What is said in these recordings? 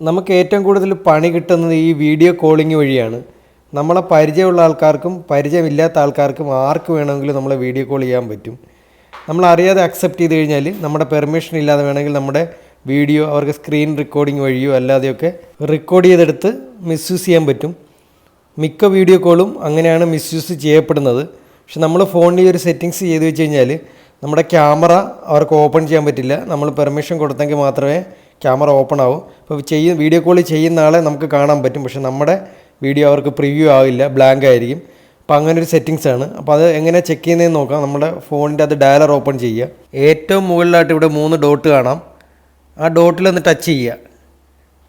നമുക്ക് ഏറ്റവും കൂടുതൽ പണി കിട്ടുന്നത് ഈ വീഡിയോ കോളിംഗ് വഴിയാണ്. നമ്മളെ പരിചയമുള്ള ആൾക്കാർക്കും പരിചയമില്ലാത്ത ആൾക്കാർക്കും ആർക്ക് വേണമെങ്കിലും നമ്മളെ വീഡിയോ കോൾ ചെയ്യാൻ പറ്റും. നമ്മൾ അറിയാതെ അക്സെപ്റ്റ് ചെയ്ത് കഴിഞ്ഞാൽ നമ്മുടെ പെർമിഷൻ ഇല്ലാതെ വേണമെങ്കിൽ നമ്മുടെ വീഡിയോ അവർക്ക് സ്ക്രീൻ റെക്കോർഡിംഗ് വഴിയോ അല്ലാതെയൊക്കെ റെക്കോർഡ് ചെയ്തെടുത്ത് മിസ്യൂസ് ചെയ്യാൻ പറ്റും. മിക്ക വീഡിയോ കോളും അങ്ങനെയാണ് മിസ്യൂസ് ചെയ്യപ്പെടുന്നത്. പക്ഷെ നമ്മൾ ഫോണിൽ ഒരു സെറ്റിങ്സ് ചെയ്ത് വെച്ച് കഴിഞ്ഞാൽ നമ്മുടെ ക്യാമറ അവർക്ക് ഓപ്പൺ ചെയ്യാൻ പറ്റില്ല. നമ്മൾ പെർമിഷൻ കൊടുത്തെങ്കിൽ മാത്രമേ ക്യാമറ ഓപ്പൺ ആവും. ഇപ്പോൾ ചെയ്യ വീഡിയോ കോൾ ചെയ്യുന്ന ആളെ നമുക്ക് കാണാൻ പറ്റും. പക്ഷെ നമ്മുടെ വീഡിയോ അവർക്ക് പ്രിവ്യൂ ആവില്ല ബ്ലാങ്ക് ആയിരിക്കും. അപ്പോൾ അങ്ങനെ ഒരു സെറ്റിങ്സ് ആണ്. അപ്പോൾ അത് എങ്ങനെ ചെക്ക് ചെയ്യുന്നതെന്ന് നോക്കാം. നമ്മുടെ ഫോണിന്റെ അത് ഡയലർ ഓപ്പൺ ചെയ്യുക. ഏറ്റവും മുകളിലായിട്ട് ഇവിടെ മൂന്ന് ഡോട്ട് കാണാം. ആ ഡോട്ടിൽ ഒന്ന് ടച്ച് ചെയ്യുക.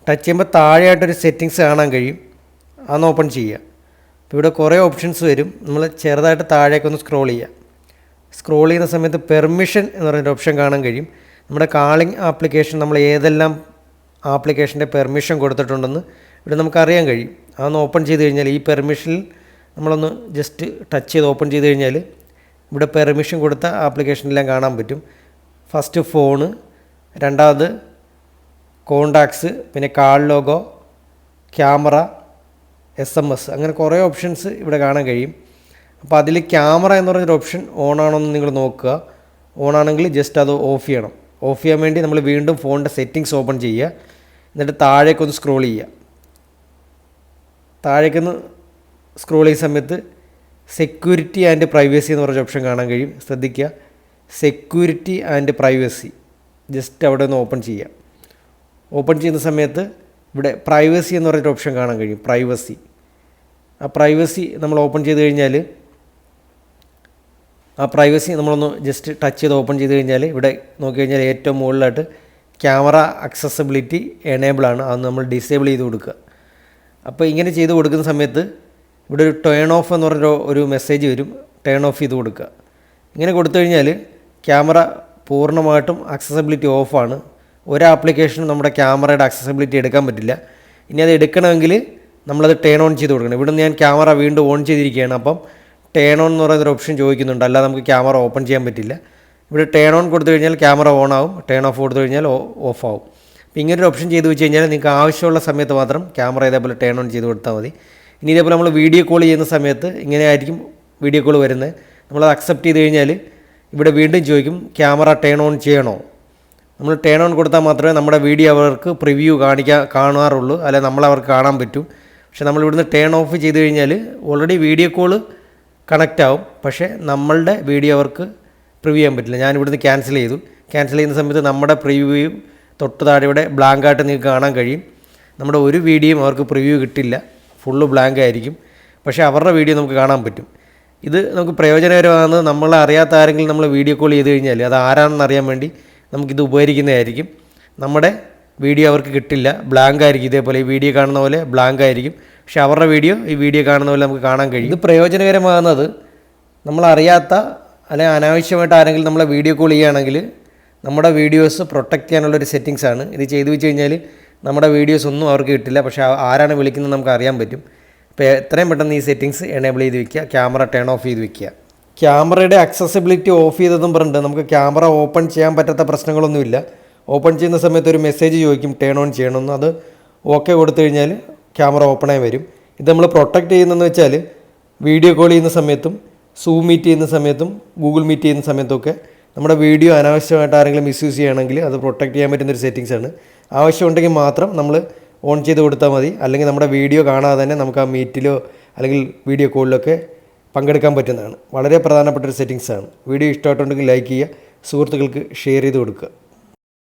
ടച്ച് ചെയ്യുമ്പോൾ താഴെയായിട്ടൊരു സെറ്റിങ്സ് കാണാൻ കഴിയും. അതൊന്ന് ഓപ്പൺ ചെയ്യുക. അപ്പോൾ ഇവിടെ കുറേ ഓപ്ഷൻസ് വരും. നമ്മൾ ചെറുതായിട്ട് താഴേക്കൊന്ന് സ്ക്രോൾ ചെയ്യുക. സ്ക്രോൾ ചെയ്യുന്ന സമയത്ത് പെർമിഷൻ എന്ന് പറയുന്നൊരു ഓപ്ഷൻ കാണാൻ കഴിയും. നമ്മുടെ കാളിംഗ് ആപ്ലിക്കേഷൻ നമ്മൾ ഏതെല്ലാം ആപ്ലിക്കേഷന്റെ പെർമിഷൻ കൊടുത്തിട്ടുണ്ടെന്ന് ഇവിടെ നമുക്കറിയാൻ കഴിയും. അതൊന്ന് ഓപ്പൺ ചെയ്ത് കഴിഞ്ഞാൽ ഈ പെർമിഷനിൽ നമ്മളൊന്ന് ജസ്റ്റ് ടച്ച് ചെയ്ത് ഓപ്പൺ ചെയ്ത് കഴിഞ്ഞാൽ ഇവിടെ പെർമിഷൻ കൊടുത്ത ആപ്ലിക്കേഷനെല്ലാം കാണാൻ പറ്റും. ഫസ്റ്റ് ഫോണ് രണ്ടാമത് കോണ്ടാക്ട്സ് പിന്നെ call logo camera S M S അങ്ങനെ കുറേ ഓപ്ഷൻസ് ഇവിടെ കാണാൻ കഴിയും. അപ്പോൾ അതിൽ ക്യാമറ എന്ന് പറഞ്ഞൊരു ഓപ്ഷൻ ഓൺ ആണോ എന്ന് നിങ്ങൾ നോക്കുക. ഓൺ ആണെങ്കിൽ ജസ്റ്റ് അത് ഓഫ് ചെയ്യണം. ഓഫ് ചെയ്യാൻ വേണ്ടി നമ്മൾ വീണ്ടും ഫോണിന്റെ സെറ്റിങ്സ് ഓപ്പൺ ചെയ്യുക. എന്നിട്ട് താഴേക്കൊന്ന് സ്ക്രോൾ ചെയ്യുക. താഴേക്കൊന്ന് സ്ക്രോൾ ചെയ്യുന്ന സമയത്ത് സെക്യൂരിറ്റി ആൻഡ് പ്രൈവസി എന്ന് പറഞ്ഞ ഓപ്ഷൻ കാണാൻ കഴിയും. ശ്രദ്ധിക്കുക. സെക്യൂരിറ്റി ആൻഡ് പ്രൈവസി ജസ്റ്റ് അവിടെ ഒന്ന് ഓപ്പൺ ചെയ്യുക. ഓപ്പൺ ചെയ്യുന്ന സമയത്ത് ഇവിടെ പ്രൈവസി എന്ന് പറഞ്ഞൊരു ഓപ്ഷൻ കാണാൻ കഴിയും. പ്രൈവസി ആ പ്രൈവസി നമ്മൾ ഓപ്പൺ ചെയ്ത് കഴിഞ്ഞാൽ ആ പ്രൈവസി നമ്മളൊന്ന് ജസ്റ്റ് ടച്ച് ചെയ്ത് ഓപ്പൺ ചെയ്ത് കഴിഞ്ഞാൽ ഇവിടെ നോക്കി കഴിഞ്ഞാൽ ഏറ്റവും മുകളിലായിട്ട് ക്യാമറ അക്സസിബിലിറ്റി എനേബിൾ ആണ്. അത് നമ്മൾ ഡിസേബിൾ ചെയ്ത് കൊടുക്കുക. അപ്പോൾ ഇങ്ങനെ ചെയ്ത് കൊടുക്കുന്ന സമയത്ത് ഇവിടെ ഒരു ടേൺ ഓഫ് എന്ന് പറഞ്ഞ ഒരു മെസ്സേജ് വരും. ടേൺ ഓഫ് ചെയ്ത് കൊടുക്കുക. ഇങ്ങനെ കൊടുത്തു കഴിഞ്ഞാൽ ക്യാമറ പൂർണമായിട്ടും അക്സസിബിലിറ്റി ഓഫാണ് ഒരു ആപ്ലിക്കേഷനും നമ്മുടെ ക്യാമറയുടെ അക്സസിബിലിറ്റി എടുക്കാൻ പറ്റില്ല. ഇനി അത് എടുക്കണമെങ്കിൽ നമ്മളത് ടേൺ ഓൺ ചെയ്ത് കൊടുക്കണം. ഇവിടെ ഞാൻ ക്യാമറ വീണ്ടും ഓൺ ചെയ്തിരിക്കുകയാണ്. അപ്പം ടേൺ ഓൺ എന്ന് പറയുന്നൊരു ഓപ്ഷൻ ചോദിക്കുന്നുണ്ട്. അല്ലാതെ നമുക്ക് ക്യാമറ ഓപ്പൺ ചെയ്യാൻ പറ്റില്ല. ഇവിടെ ടേൺ ഓൺ കൊടുത്തു കഴിഞ്ഞാൽ ക്യാമറ ഓൺ ആവും. ടേൺ ഓഫ് കൊടുത്തു കഴിഞ്ഞാൽ ഓഫ് ആവും. അപ്പോൾ ഇങ്ങനൊരു ഓപ്ഷൻ ചെയ്ത് വെച്ച് കഴിഞ്ഞാൽ നിങ്ങൾക്ക് ആവശ്യമുള്ള സമയത്ത് മാത്രം ക്യാമറ ഇതേപോലെ ടേൺ ഓൺ ചെയ്ത് കൊടുത്താൽ മതി. ഇനി ഇതേപോലെ നമ്മൾ വീഡിയോ കോൾ ചെയ്യുന്ന സമയത്ത് ഇങ്ങനെ ആയിരിക്കും വീഡിയോ കോൾ വരുന്നത്. നമ്മളത് അക്സെപ്റ്റ് ചെയ്ത് കഴിഞ്ഞാൽ ഇവിടെ വീണ്ടും ചോദിക്കും ക്യാമറ ടേൺ ഓൺ ചെയ്യണോ? നമ്മൾ ടേൺ ഓൺ കൊടുത്താൽ മാത്രമേ നമ്മുടെ വീഡിയോ അവർക്ക് പ്രിവ്യൂ കാണിക്കാൻ കാണാറുള്ളൂ. അല്ലെ നമ്മളവർക്ക് കാണാൻ പറ്റൂ. പക്ഷേ നമ്മൾ ഇവിടുന്ന് ടേൺ ഓഫ് ചെയ്ത് കഴിഞ്ഞാൽ ഓൾറെഡി വീഡിയോ കോൾ കണക്റ്റ് ആവും പക്ഷേ നമ്മളുടെ വീഡിയോ അവർക്ക് പ്രിവ്യൂ ചെയ്യാൻ പറ്റില്ല. ഞാൻ ഇവിടുന്ന് ക്യാൻസൽ ചെയ്തു. ക്യാൻസൽ ചെയ്യുന്ന സമയത്ത് നമ്മുടെ പ്രിവ്യൂയും തൊട്ട് താഴെ ഇവിടെ ബ്ലാങ്ക് ആയിട്ട് നിങ്ങൾക്ക് കാണാൻ കഴിയും. നമ്മുടെ ഒരു വീഡിയോയും അവർക്ക് പ്രിവ്യൂ കിട്ടില്ല. ഫുള്ള് ബ്ലാങ്ക് ആയിരിക്കും. പക്ഷേ അവരുടെ വീഡിയോ നമുക്ക് കാണാൻ പറ്റും. ഇത് നമുക്ക് പ്രയോജനകരമാകുന്നത് നമ്മളെ അറിയാത്ത ആരെങ്കിലും നമ്മൾ വീഡിയോ കോൾ ചെയ്ത് കഴിഞ്ഞാൽ അത് ആരാണെന്ന് അറിയാൻ വേണ്ടി നമുക്കിത് ഉപകരിക്കുന്നതായിരിക്കും. നമ്മുടെ വീഡിയോ അവർക്ക് കിട്ടില്ല. ബ്ലാങ്ക് ആയിരിക്കും ഇതേപോലെ. ഈ വീഡിയോ കാണുന്ന പോലെ ബ്ലാങ്ക് ആയിരിക്കും. പക്ഷേ അവരുടെ വീഡിയോ ഈ വീഡിയോ കാണുന്ന പോലെ നമുക്ക് കാണാൻ കഴിയും. ഇത് പ്രയോജനകരമാകുന്നത് നമ്മളറിയാത്ത അല്ലെങ്കിൽ അനാവശ്യമായിട്ട് ആരെങ്കിലും നമ്മളെ വീഡിയോ കോൾ ചെയ്യുകയാണെങ്കിൽ നമ്മുടെ വീഡിയോസ് പ്രൊട്ടക്റ്റ് ചെയ്യാനുള്ള ഒരു സെറ്റിങ്സ് ആണ്. ഇത് ചെയ്തു വെച്ച് കഴിഞ്ഞാൽ നമ്മുടെ വീഡിയോസ് ഒന്നും അവർക്ക് കിട്ടില്ല. പക്ഷേ ആരാണ് വിളിക്കുന്നത് നമുക്ക് അറിയാൻ പറ്റും. അപ്പോൾ എത്രയും പെട്ടെന്ന് ഈ സെറ്റിങ്സ് എനേബിൾ ചെയ്ത് വെക്കുക. ക്യാമറ ടേൺ ഓഫ് ചെയ്ത് വെക്കുക. ക്യാമറയുടെ അക്സസിബിലിറ്റി ഓഫ് ചെയ്തതും പറഞ്ഞിട്ട് നമുക്ക് ക്യാമറ ഓപ്പൺ ചെയ്യാൻ പറ്റാത്ത പ്രശ്നങ്ങളൊന്നുമില്ല. ഓപ്പൺ ചെയ്യുന്ന സമയത്ത് ഒരു മെസ്സേജ് ചോദിക്കും ടേൺ ഓൺ ചെയ്യണമെന്ന്. അത് ഓക്കെ കൊടുത്തു കഴിഞ്ഞാൽ ക്യാമറ ഓപ്പണായി വരും. ഇത് നമ്മൾ പ്രൊട്ടക്റ്റ് ചെയ്യുന്നതെന്ന് വെച്ചാൽ വീഡിയോ കോൾ ചെയ്യുന്ന സമയത്തും സൂം മീറ്റ് ചെയ്യുന്ന സമയത്തും ഗൂഗിൾ മീറ്റ് ചെയ്യുന്ന സമയത്തൊക്കെ നമ്മുടെ വീഡിയോ അനാവശ്യമായിട്ട് ആരെങ്കിലും മിസ്യൂസ് ചെയ്യുകയാണെങ്കിൽ അത് പ്രൊട്ടക്റ്റ് ചെയ്യാൻ പറ്റുന്നൊരു സെറ്റിങ്സ് ആണ്. ആവശ്യമുണ്ടെങ്കിൽ മാത്രം നമ്മൾ ഓൺ ചെയ്ത് കൊടുത്താൽ മതി. അല്ലെങ്കിൽ നമ്മുടെ വീഡിയോ കാണാതെ തന്നെ നമുക്ക് ആ മീറ്റിലോ അല്ലെങ്കിൽ വീഡിയോ കോളിലൊക്കെ പങ്കെടുക്കാൻ പറ്റുന്നതാണ്. വളരെ പ്രധാനപ്പെട്ട ഒരു സെറ്റിങ്സാണ് വീഡിയോ ഇഷ്ടമായിട്ടുണ്ടെങ്കിൽ ലൈക്ക് ചെയ്യുക. സുഹൃത്തുക്കൾക്ക് ഷെയർ ചെയ്ത് കൊടുക്കുക.